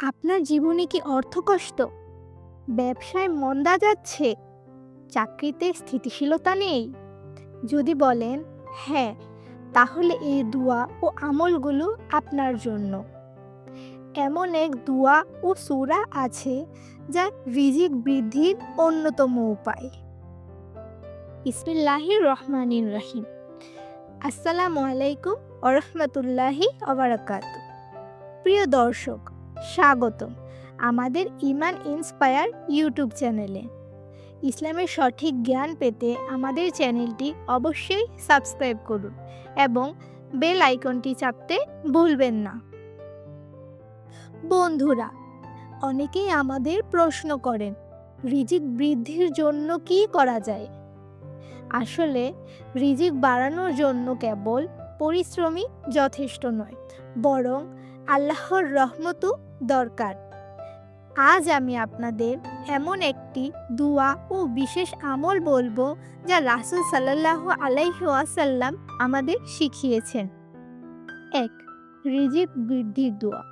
আপনার জীবনে কি অর্থকষ্ট ব্যবসায় মন্দা যাচ্ছে, চাকরিতে স্থিতিশীলতা নেই। যদি বলেন হ্যাঁ তাহলে এই দোয়া ও আমলগুলো আপনার জন্য। এমন এক দোয়া ও সূরা আছে, যা রিজিক বৃদ্ধির অন্যতম উপায়। ইসমিল্লাহির রহমানির রহিম। আসসালামু আলাইকুম ওরহমতুল্লাহি অবরাকাত প্রিয় দর্শক স্বাগতম আমাদের ইমান ইন্সপায়ার ইউটিউব চ্যানেলে ইসলামের সঠিক জ্ঞান পেতে আমাদের চ্যানেলটি অবশ্যই সাবস্ক্রাইব করুন এবং বেল আইকনটি চাপতে ভুলবেন না। বন্ধুরা, অনেকেই আমাদের প্রশ্ন করেন, রিজিক বৃদ্ধির জন্য কি করা যায়? আসলে, রিজিক বাড়ানোর জন্য কেবল পরিশ্রমই যথেষ্ট নয়, বরং আল্লাহর রহমতও দরকার। আজ আমি আপনাদের এমন একটি দুয়া ও বিশেষ আমল বলব যা রাসুল সাল্লাহ আলাইহাসাল্লাম আমাদের শিখিয়েছেন। এক, রিজিক বৃদ্ধির দোয়া।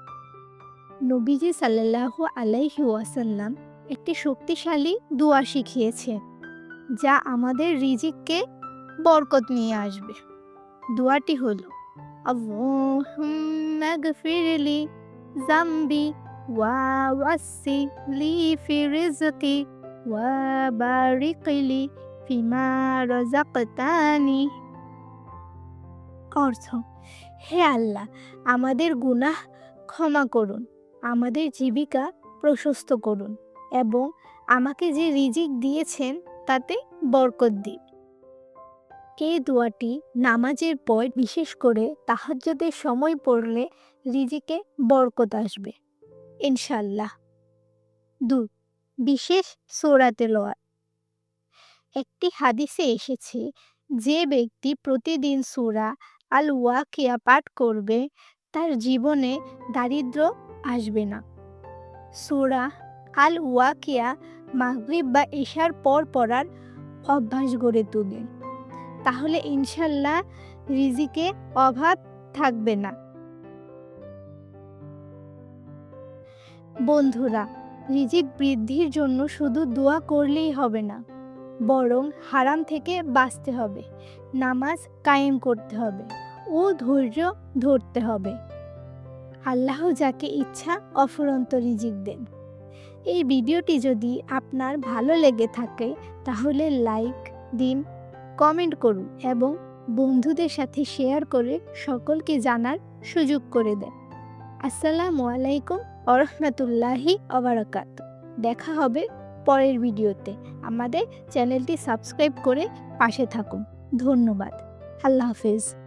নবীজি সাল্লাহ আলাইহি ওয়াসাল্লাম একটি শক্তিশালী দোয়া শিখিয়েছে যা আমাদের রিজিককে বরকত নিয়ে আসবে। দোয়াটি হলো اللهم اغفر لي ذنبي ووسع لي في رزقي وبارك لي فيما رزقتني অর্থ হে আল্লাহ আমাদের গুনাহ ক্ষমা করুন আমাদের জীবিকা প্রশস্ত করুন এবং আমাকে যে রিজিক দিয়েছেন তাতে বরকত দিন এই দোয়াটি নামাজের পর বিশেষ করে তাহাজ্জুদের সময় পড়লে রিজিকে বরকত আসবে? ইনশাল্লাহ দু বিশেষ সোরাতে লোয়ার একটি হাদিসে এসেছে, যে ব্যক্তি প্রতিদিন সুরা আল ওয়াকিয়া পাঠ করবে, তার জীবনে দারিদ্র আসবে না। সুরা আল ওয়াকিয়া মাগরিব বা এশার পর পড়ার অভ্যাস গড়ে তুলেন তাহলে ইনশাল্লাহ রিজিকে অভাব থাকবে না। বন্ধুরা, রিজিক বৃদ্ধির জন্য শুধু দোয়া করলেই হবে না, বরং হারাম থেকে বাঁচতে হবে, নামাজ কায়েম করতে হবে ও ধৈর্য ধরতে হবে। আল্লাহ যাকে ইচ্ছা অফুরন্ত রিজিক দেন। এই ভিডিওটি যদি আপনার ভালো লেগে থাকে, তাহলে লাইক দিন কমেন্ট করুন এবং বন্ধুদের সাথে শেয়ার করে সকলকে জানার সুযোগ করে দেন। আসসালামু আলাইকুম আরহামতুল্লাহি অবরাকাত দেখা হবে পরের ভিডিওতে। আমাদের চ্যানেলটি সাবস্ক্রাইব করে পাশে থাকুন। ধন্যবাদ। আল্লাহ হাফেজ।